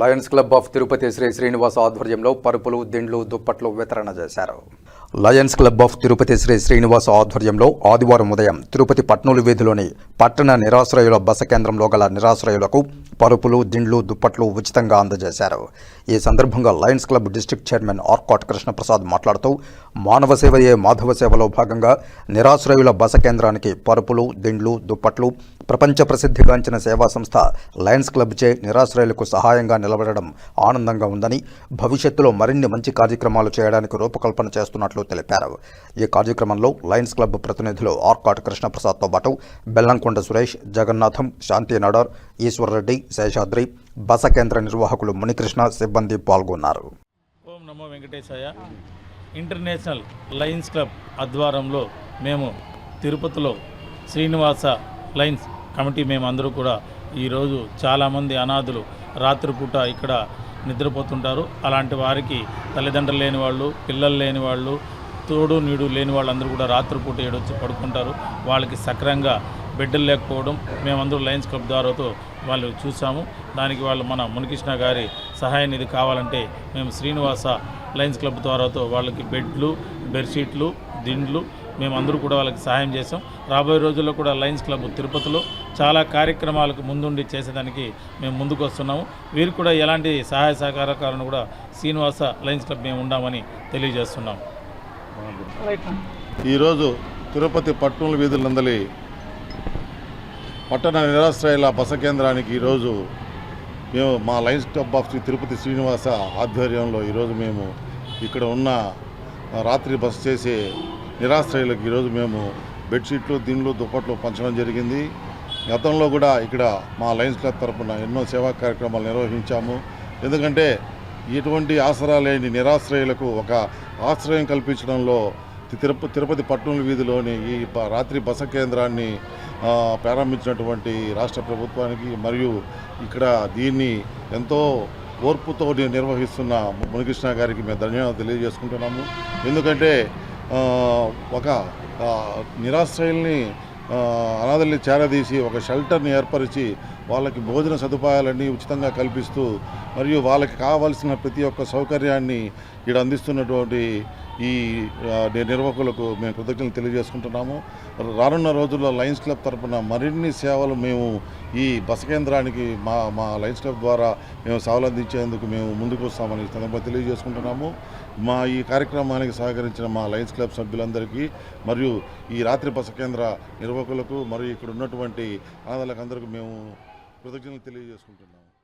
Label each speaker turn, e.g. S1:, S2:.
S1: Lions Club of Tirupati Shri Srinivasa ఆధ్వర్యంలో పరుపులు దిండ్లు దుప్పట్లు వితరణ చేశారు. Lions Club of Tirupati Shri Srinivasa ఆధ్వర్యంలో ఆదివారం ఉదయం తిరుపతి పట్నూలు వీధిలోని పట్టణ నిరాశ్రయుల బస కేంద్రంలో గల నిరాశ్రయులకు పరుపులు దిండ్లు దుప్పట్లు ఉచితంగా అందజేశారు. ఈ సందర్భంగా Lions Club district chairman Arcot Krishnaprasad మాట్లాడుతూ మానవ సేవయే మాధవ సేవలో భాగంగా నిరాశ్రయుల బస కేంద్రానికి పరుపులు దిండ్లు దుప్పట్లు ప్రపంచ ప్రసిద్ధిగాంచిన సేవా సంస్థ లయన్స్ క్లబ్చే నిరాశ్రయులకు సహాయంగా నిలబడడం ఆనందంగా ఉందని భవిష్యత్తులో మరిన్ని మంచి కార్యక్రమాలు చేయడానికి రూపకల్పన చేస్తున్నట్లు తెలిపారు. ఈ కార్యక్రమంలో లయన్స్ క్లబ్ ప్రతినిధులు ఆర్కాట్ కృష్ణప్రసాద్తో పాటు బెల్లంకొండ సురేష్ జగన్నాథం శాంతి నడార్ ఈశ్వర్రెడ్డి శేషాద్రి బస కేంద్ర నిర్వాహకులు మునికృష్ణ సిబ్బంది పాల్గొన్నారు.
S2: ఓం నమో వెంకటేశాయ. ఇంటర్నేషనల్ లయన్స్ క్లబ్ ఆధ్వర్యంలో మేము తిరుపతిలో శ్రీనివాస లయన్స్ కమిటీ మేము అందరూ కూడా ఈరోజు చాలామంది అనాథులు రాత్రిపూట ఇక్కడ నిద్రపోతుంటారు. అలాంటి వారికి తల్లిదండ్రులు లేని వాళ్ళు పిల్లలు లేని వాళ్ళు తోడు నీడు లేని వాళ్ళందరూ కూడా రాత్రిపూట ఏడొచ్చి పడుకుంటారు. వాళ్ళకి సక్రంగా బిడ్డలు లేకపోవడం మేమందరూ లయన్స్ క్లబ్ ద్వారాతో వాళ్ళు చూసాము దానికి వాళ్ళు మన మునికృష్ణ గారి సహాయ నిధి కావాలంటే మేము శ్రీనివాస లయన్స్ క్లబ్ ద్వారాతో వాళ్ళకి బెడ్లు బెడ్షీట్లు దిండ్లు మేమందరూ కూడా వాళ్ళకి సహాయం చేసాం రాబోయే రోజుల్లో కూడా లయన్స్ క్లబ్ తిరుపతిలో చాలా కార్యక్రమాలకు ముందుండి చేసేదానికి మేము ముందుకు వస్తున్నాము. వీరు కూడా ఎలాంటి సహాయ సహకారకాలను కూడా శ్రీనివాస లయన్స్ క్లబ్ మేము ఉండామని తెలియజేస్తున్నాం.
S3: ఈరోజు తిరుపతి పట్టణం వీధులందలి పట్టణ నిరాశ్రయాల బస కేంద్రానికి ఈరోజు మేము మా Lions Club of Tirupati Srinivasa ఆధ్వర్యంలో ఈరోజు మేము ఇక్కడ ఉన్న రాత్రి బస చేసే నిరాశ్రయులకు ఈరోజు మేము బెడ్షీట్లు దిండ్లు దుప్పట్లు పంచడం జరిగింది. గతంలో కూడా ఇక్కడ మా లయన్స్ క్లబ్ తరఫున ఎన్నో సేవా కార్యక్రమాలు నిర్వహించాము. ఎందుకంటే ఎటువంటి ఆసరా లేని నిరాశ్రయులకు ఒక ఆశ్రయం కల్పించడంలో తిరుపతి తిరుపతి పట్టణం వీధిలోని ఈ రాత్రి బస కేంద్రాన్ని ప్రారంభించినటువంటి రాష్ట్ర ప్రభుత్వానికి మరియు ఇక్కడ దీన్ని ఎంతో ఓర్పుతో నిర్వహిస్తున్న మునికృష్ణ గారికి మేము ధన్యవాదాలు తెలియజేసుకుంటున్నాము. ఎందుకంటే ఒక నిరాశ్రయుల్ని అనాథల్ని చేరదీసి ఒక షెల్టర్ని ఏర్పరిచి వాళ్ళకి భోజన సదుపాయాలన్నీ ఉచితంగా కల్పిస్తూ మరియు వాళ్ళకి కావాల్సిన ప్రతి ఒక్క సౌకర్యాన్ని ఇక్కడ అందిస్తున్నటువంటి ఈ నిర్వాహకులకు మేము కృతజ్ఞతలు తెలియజేసుకుంటున్నాము. రానున్న రోజుల్లో లయన్స్ క్లబ్ తరఫున మరిన్ని సేవలు మేము ఈ బస కేంద్రానికి మా మా లయన్స్ క్లబ్ ద్వారా మేము సేవలు అందించేందుకు మేము ముందుకు వస్తామని సందర్భంగా తెలియజేసుకుంటున్నాము. మా ఈ కార్యక్రమానికి సహకరించిన మా లయన్స్ క్లబ్ సభ్యులందరికీ మరియు ఈ రాత్రి బస కేంద్ర నిర్వాహకులకు మరియు ఇక్కడ ఉన్నటువంటి అనాథలకు అందరికీ మేము కృతజ్ఞతలు తెలియజేసుకుంటున్నాము.